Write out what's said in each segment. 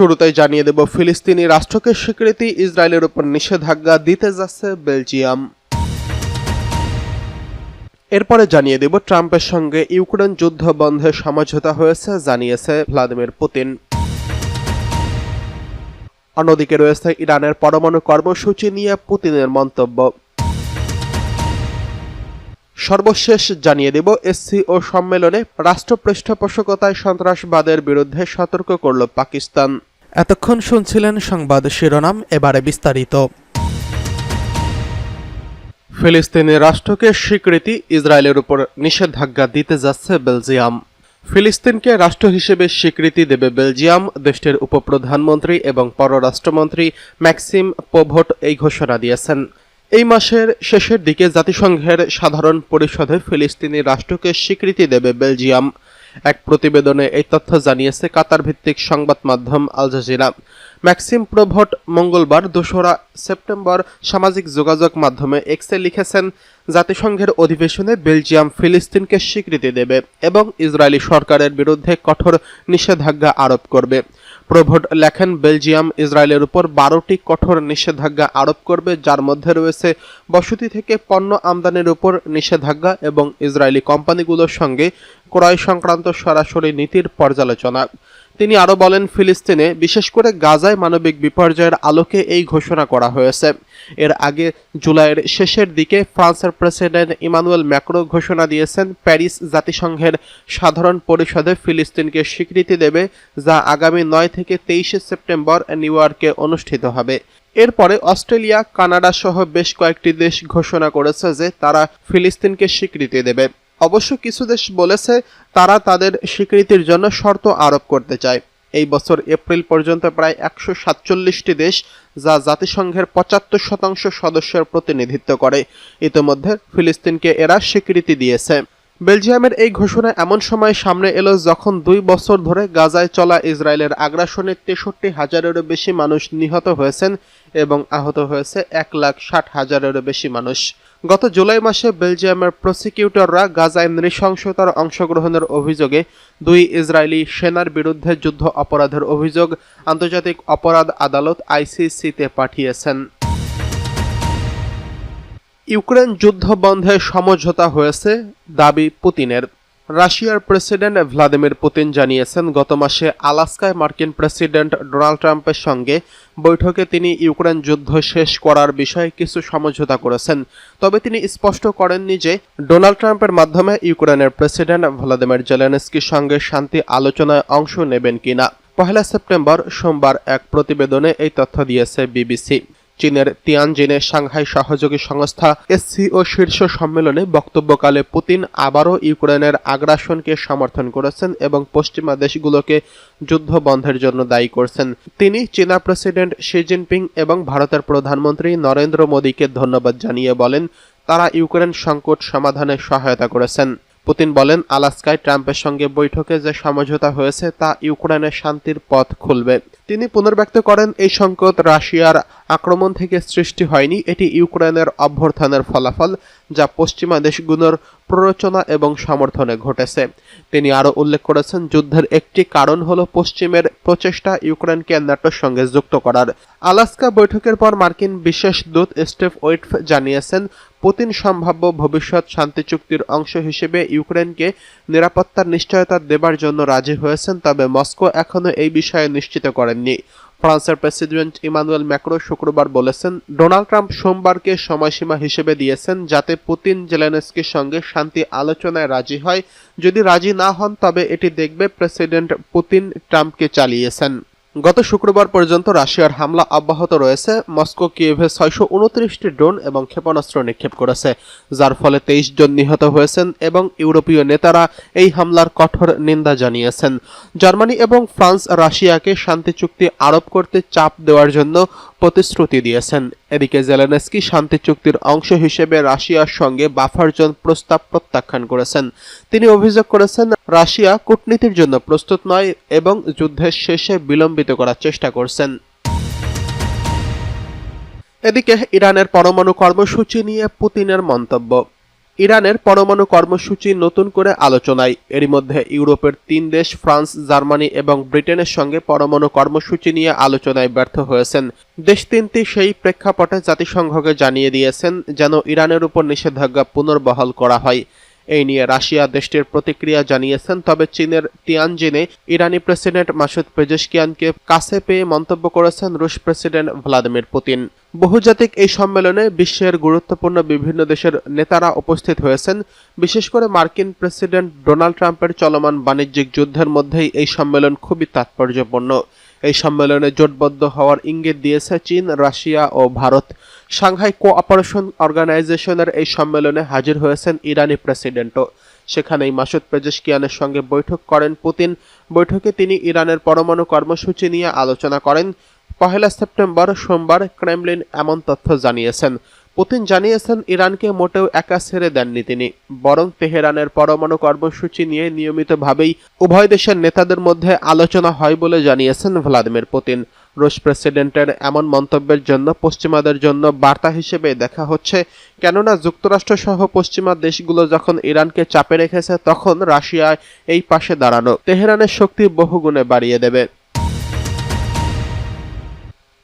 শুরুতেই জানিয়ে দেব, ফিলিস্তিনি রাষ্ট্রকে স্বীকৃতি, ইসরায়েলের উপর নিষেধাজ্ঞা দিতে যাচ্ছে বেলজিয়াম। এরপরে জানিয়ে দেব, ট্রাম্পের সঙ্গে ইউক্রেন যুদ্ধ বন্ধে সমঝোতা হয়েছে, জানিয়েছে ভ্লাদিমির পুতিন। অন্যদিকে রয়েছে ইরানের পরমাণু কর্মসূচি নিয়ে পুতিনের মন্তব্য। সর্বশেষ জানিয়ে দেব এসসিও সম্মেলনে রাষ্ট্র পৃষ্ঠপোষকতায় সন্ত্রাসবাদের বিরুদ্ধে সতর্ক করল পাকিস্তান। এতক্ষণ শুনছিলেন সংবাদ শিরোনাম, এবারে বিস্তারিত। ফিলিস্তিনি রাষ্ট্রকে স্বীকৃতি ইসরায়েলের উপর নিষেধাজ্ঞা দিতে যাচ্ছে বেলজিয়াম। ফিলিস্তিনকে রাষ্ট্র হিসেবে স্বীকৃতি দেবে বেলজিয়াম, দেশটির উপপ্রধানমন্ত্রী এবং পররাষ্ট্রমন্ত্রী ম্যাক্সিম পোভট এই ঘোষণা দিয়েছেন। এই মাসের শেষের দিকে জাতিসংঘের সাধারণ পরিষদে ফিলিস্তিনি রাষ্ট্রকে স্বীকৃতি দেবে বেলজিয়াম। এক প্রতিবেদনে এই তথ্য জানিয়েছে কাতার ভিত্তিক সংবাদ মাধ্যম আল জাজিরা। ম্যাক্সিম প্রভট মঙ্গলবার দোসরা সেপ্টেম্বর সামাজিক যোগাযোগ মাধ্যমে এক্সে লিখেছেন, জাতিসংঘের অধিবেশনে বেলজিয়াম ফিলিস্তিনকে স্বীকৃতি দেবে এবং ইসরায়েলি সরকারের বিরুদ্ধে কঠোর নিষেধাজ্ঞা আরোপ করবে। প্রভট লেখেন, বেলজিয়াম, ইসরায়েলের উপর বারোটি কঠোর নিষেধাজ্ঞা আরোপ করবে, যার মধ্যে রয়েছে বসতি থেকে পণ্য আমদানির উপর নিষেধাজ্ঞা এবং ইসরায়েলি কোম্পানিগুলোর সঙ্গে ক্রয় সংক্রান্ত সরাসরি নীতির পর্যালোচনা। তিনি আরও বলেন, ফিলিস্তিনে বিশেষ করে গাজায় মানবিক বিপর্যয়ের আলোকে এই ঘোষণা করা হয়েছে। এর আগে জুলাইয়ের শেষের দিকে ফ্রান্সের প্রেসিডেন্ট ইমানুয়েল ম্যাক্রো ঘোষণা দিয়েছেন, প্যারিস জাতিসংঘের সাধারণ পরিষদে ফিলিস্তিনকে স্বীকৃতি দেবে, যা আগামী নয় থেকে তেইশে সেপ্টেম্বর নিউ ইয়র্কে অনুষ্ঠিত হবে। এরপরে অস্ট্রেলিয়া কানাডা সহ বেশ কয়েকটি দেশ ঘোষণা করেছে যে তারা ফিলিস্তিনকে স্বীকৃতি দেবে। অবশ্য কিছু দেশ বলেছে তারা তাদের স্বীকৃতির জন্য শর্ত আরোপ করতে চায়। এই বছর এপ্রিল পর্যন্ত প্রায় একশো সাতচল্লিশটি দেশ যা জাতিসংঘের পঁচাত্তর শতাংশ সদস্যের প্রতিনিধিত্ব করে। ইতিমধ্যে ফিলিস্তিনকে এরা স্বীকৃতি দিয়েছে। বেলজিয়ামের এই ঘোষণা এমন সময় সামনে এলো যখন দুই বছর ধরে গাজায় চলা ইসরায়েলের আগ্রাসনে তেষট্টি হাজারেরও বেশি মানুষ নিহত হয়েছেন এবং আহত হয়েছে এক লাখ ষাট হাজারেরও বেশি মানুষ। গত জুলাই মাসে বেলজিয়ামের প্রসিকিউটররা গাজায় নৃশংসতার অংশগ্রহণের অভিযোগে দুই ইসরায়েলি সেনার বিরুদ্ধে যুদ্ধ অপরাধের অভিযোগ আন্তর্জাতিক অপরাধ আদালত আইসিসিতে পাঠিয়েছেন। ইউক্রেন যুদ্ধ বন্ধে সমঝোতা হয়েছে দাবি পুতিনের। রাশিয়ার প্রেসিডেন্ট ভ্লাদিমির পুতিন জানিয়েছেন, গত মাসে আলাস্কায় মার্কিন প্রেসিডেন্ট ডোনাল্ড ট্রাম্পের সঙ্গে বৈঠকে তিনি ইউক্রেন যুদ্ধ শেষ করার বিষয়ে কিছু সমঝোতা করেছেন। তবে তিনি স্পষ্ট করেননি যে ডোনাল্ড ট্রাম্পের মাধ্যমে ইউক্রেনের প্রেসিডেন্ট ভ্লাদিমির জেলেনস্কির সঙ্গে শান্তি আলোচনায় অংশ নেবেন কিনা। পহেলা সেপ্টেম্বর সোমবার এক প্রতিবেদনে এই তথ্য দিয়েছে বিবিসি। চীনের তিয়ানজিনে সাংহাই সহযোগী সংস্থা এসসিও শীর্ষ সম্মেলনে বক্তব্যকালে পুতিন আবারও ইউক্রেনের আগ্রাসনকে সমর্থন করেছেন এবং পশ্চিমা দেশগুলোকে যুদ্ধ বন্ধের জন্য দায়ী করছেন। তিনি চীনা প্রেসিডেন্ট শি জিনপিং এবং ভারতের প্রধানমন্ত্রী নরেন্দ্র মোদীকে ধন্যবাদ জানিয়ে বলেন, তারা ইউক্রেন সংকট সমাধানে সহায়তা করেছেন। পুতিন বলেন, আলাস্কায় ট্রাম্পের সঙ্গে বৈঠকে যে সমঝোতা হয়েছে তা ইউক্রেনের শান্তির পথ খুলবে। তিনি পুনর্ব্যক্ত করেন, এই সংকট রাশিয়ার আক্রমণ থেকে সৃষ্টি হয়নি, এটি ইউক্রেনের অভ্যর্থনের ফলাফল, যা পশ্চিমা দেশগুলোর প্ররোচনা এবং সমর্থনে ঘটেছে। তিনি আরও উল্লেখ করেছেন, যুদ্ধের একটি কারণ হল পশ্চিমের প্রচেষ্টা ইউক্রেনকে ন্যাটোর সঙ্গে যুক্ত করার। আলাস্কা বৈঠকের পর মার্কিন বিশেষ দূত স্টেফ ওয়েটফ জানিয়েছেন, পুতিন সম্ভাব্য ভবিষ্যৎ শান্তি চুক্তির অংশ হিসেবে ইউক্রেনকে নিরাপত্তার নিশ্চয়তা দেবার জন্য রাজি হয়েছেন, তবে মস্কো এখনও এই বিষয়ে নিশ্চিত করেননি। ফ্রান্সের প্রেসিডেন্ট ইমানুয়েল ম্যাক্রো শুক্রবার বলেছেন, ডোনাল্ড ট্রাম্প সোমবারকে সময়সীমা হিসেবে দিয়েছেন যাতে পুতিন জেলেনস্কির সঙ্গে শান্তি আলোচনায় রাজি হয়। যদি রাজি না হন, তবে এটি দেখবে প্রেসিডেন্ট পুতিন ট্রাম্পকে চালিয়েছেন। গত শুক্রবার পর্যন্ত রাশিয়ার হামলা অব্যাহত রয়েছে। মস্কো কিয়েভে ছয়শো উনত্রিশটি ড্রোন এবং ক্ষেপণাস্ত্র নিক্ষেপ করেছে, যার ফলে তেইশ জন নিহত হয়েছেন এবং ইউরোপীয় নেতারা এই হামলার কঠোর নিন্দা জানিয়েছেন। জার্মানি এবং ফ্রান্স রাশিয়াকে শান্তি চুক্তি আরোপ করতে চাপ দেওয়ার জন্য প্রতিশ্রুতি দিয়েছেন। এদিকে জেলেনস্কি শান্তি চুক্তির অংশ হিসেবে রাশিয়ার সঙ্গে বাফার জোন প্রস্তাব প্রত্যাখ্যান করেছেন। তিনি অভিযোগ করেছেন, রাশিয়া কূটনীতির জন্য প্রস্তুত নয় এবং যুদ্ধের শেষে বিলম্বিত করার চেষ্টা করছেন। এদিকে ইরানের পরমাণু কর্মসূচি নিয়ে পুতিনের মন্তব্য। ইরানের পরমাণু কর্মসূচি নতুন করে আলোচনায়। এরই মধ্যে ইউরোপের তিন দেশ, ফ্রান্স, জার্মানি এবং ব্রিটেনের সঙ্গে পরমাণু কর্মসূচি নিয়ে আলোচনায় ব্যর্থ হয়েছেন। দেশ তিনটি সেই প্রেক্ষাপটে জাতিসংঘকে জানিয়ে দিয়েছেন যেন ইরানের উপর নিষেধাজ্ঞা পুনর্বহাল করা হয়। এই নিয়ে রাশিয়া দেশটির প্রতিক্রিয়া জানিয়েছেন, তবে চীনের তিয়ানজিনে ইরানি প্রেসিডেন্ট মাসুদ পেজেশকিয়ানকে কাছে পেয়ে মন্তব্য করেছেন রুশ প্রেসিডেন্ট ভ্লাদিমির পুতিন। বহুজাতিক এই সম্মেলনে বিশ্বের গুরুত্বপূর্ণ বিভিন্ন দেশের নেতারা উপস্থিত হয়েছেন। বিশেষ করে মার্কিন প্রেসিডেন্ট ডোনাল্ড ট্রাম্পের চলমান বাণিজ্যিক যুদ্ধের মধ্যেই এই সম্মেলন খুবই তাৎপর্যপূর্ণ। এই সম্মেলনে জোটবদ্ধ হওয়ার ইঙ্গিত দিয়েছে চীন, রাশিয়া ও ভারত। সাংহাই কোঅপারেশন অর্গানাইজেশনের এই সম্মেলনে হাজির হয়েছেন ইরানি প্রেসিডেন্টও। সেখানেই মাসুদ পেজেশকিয়ানের সঙ্গে বৈঠক করেন পুতিন। বৈঠকে তিনি ইরানের পরমাণু কর্মসূচি নিয়ে আলোচনা করেন। পহেলা সেপ্টেম্বর সোমবার ক্রেমলিন এমন তথ্য জানিয়েছেন। পুতিন জানিয়েছেন, ইরানকে মোটেও একা ছেড়ে দেননি তিনি, বরং তেহরানের পরমাণু কর্মসূচি নিয়ে নিয়মিতভাবেই উভয় দেশের নেতাদের মধ্যে আলোচনা হয় বলে জানিয়েছেন ভ্লাদিমির পুতিন। রুশ প্রেসিডেন্টের এমন মন্তব্যের জন্য পশ্চিমাদের জন্য বার্তা হিসেবে দেখা হচ্ছে, কেননা যুক্তরাষ্ট্র সহ পশ্চিমা দেশগুলো যখন ইরানকে চাপে রেখেছে, তখন রাশিয়ায় এই পাশে দাঁড়ানো। তেহরানের শক্তি বহুগুণে বাড়িয়ে দেবে।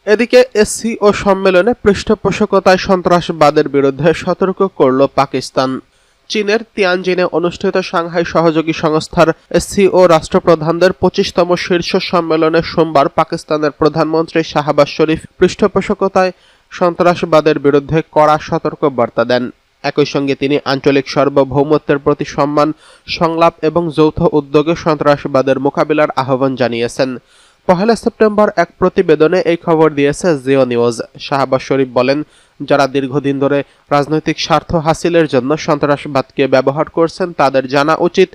এদিকে এসসিও সম্মেলনে পৃষ্ঠপোষকতায় সন্ত্রাসবাদের বিরুদ্ধে সতর্ক করল পাকিস্তান। চীনের তিয়ানজিনে অনুষ্ঠিত সাংহাই সহযোগী সংস্থার এসসিও রাষ্ট্রপ্রধানদের পঁচিশতম শীর্ষ সম্মেলনে সোমবার পাকিস্তানের প্রধানমন্ত্রী শাহবাজ শরীফ পৃষ্ঠপোষকতায় সন্ত্রাসবাদের বিরুদ্ধে কড়া সতর্ক বার্তা দেন। একই সঙ্গে তিনি আঞ্চলিক সার্বভৌমত্বের প্রতি সম্মান, সংলাপ এবং যৌথ উদ্যোগে সন্ত্রাসবাদের মোকাবিলার আহ্বান জানিয়েছেন। পহেলা সেপ্টেম্বর এক প্রতিবেদনে এই খবর দিয়েছে, জিও নিউজ। শাহবাজ শরীফ বলেন, যারা দীর্ঘদিন ধরে রাজনৈতিক স্বার্থ হাসিলের জন্য সন্ত্রাসবাদকে ব্যবহার করছেন, তাদের জানা উচিত,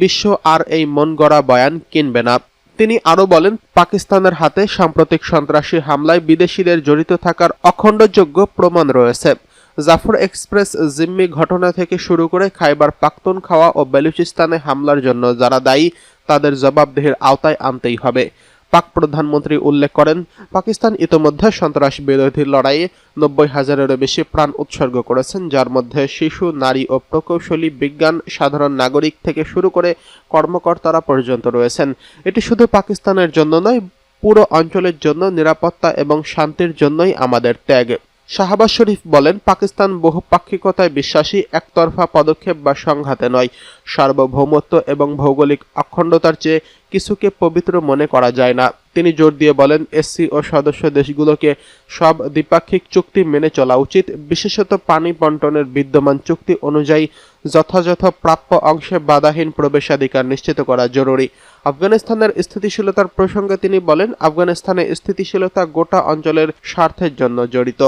বিশ্ব আর এই মন গড়া বয়ান কিনবে না। তিনি আরও বলেন, পাকিস্তানের হাতে সাম্প্রতিক সন্ত্রাসী হামলায় বিদেশিদের জড়িত থাকার অখণ্ডযোগ্য প্রমাণ রয়েছে। জাফর এক্সপ্রেস জিম্মি ঘটনা থেকে শুরু করে খাইবার পাক্তন খাওয়া ও বেলুচিস্তানে হামলার জন্য যারা দায়ী, তাদের জবাবদেহের আওতায় আনতেই হবে। পাক প্রধানমন্ত্রী উল্লেখ করেন, পাকিস্তান ইতোমধ্যে সন্ত্রাস বিরোধী লড়াইয়ে নব্বই হাজারেরও বেশি প্রাণ উৎসর্গ করেছেন, যার মধ্যে শিশু, নারী ও প্রকৌশলী বিজ্ঞান, সাধারণ নাগরিক থেকে শুরু করে কর্মকর্তারা পর্যন্ত রয়েছেন। এটি শুধু পাকিস্তানের জন্য নয়, পুরো অঞ্চলের জন্য নিরাপত্তা এবং শান্তির জন্যই আমাদের ত্যাগ। শাহবাজ শরীফ বলেন, পাকিস্তান বহুপাক্ষিকতায় বিশ্বাসী, একতরফা পদক্ষেপ বা সংঘাতে নয়। সার্বভৌমত্ব এবং ভৌগোলিক অখণ্ডতার চেয়ে কিছুকে পবিত্র মনে করা যায় না। তিনি জোর দিয়ে বলেন, এসসি ও সদস্য দেশগুলোকে সব দ্বিপাক্ষিক চুক্তি মেনে চলা উচিত। বিশেষত পানি বন্টনের বিদ্যমান চুক্তি অনুযায়ী যথাযথ প্রাপ্য অংশে বাধাহীন প্রবেশাধিকার নিশ্চিত করা জরুরি। আফগানিস্তানের স্থিতিশীলতার প্রসঙ্গে তিনি বলেন, আফগানিস্তানে স্থিতিশীলতা গোটা অঞ্চলের স্বার্থের জন্য জড়িত।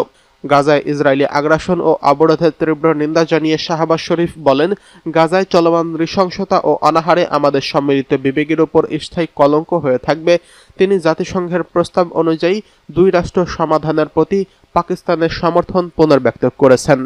গাজায় ইসরায়েলি আগ্রাসন ও অবরোধের তীব্র নিন্দা জানিয়ে শাহবাজ শরীফ বলেন, গাজায় চলমান নৃশংসতা ও অনাহারে আমাদের সম্মিলিত বিবেকের ওপর স্থায়ী কলঙ্ক হয়ে থাকবে। তিনি জাতিসংঘের প্রস্তাব অনুযায়ী দুই রাষ্ট্র সমাধানের প্রতি পাকিস্তানের সমর্থন পুনর্ব্যক্ত করেছেন।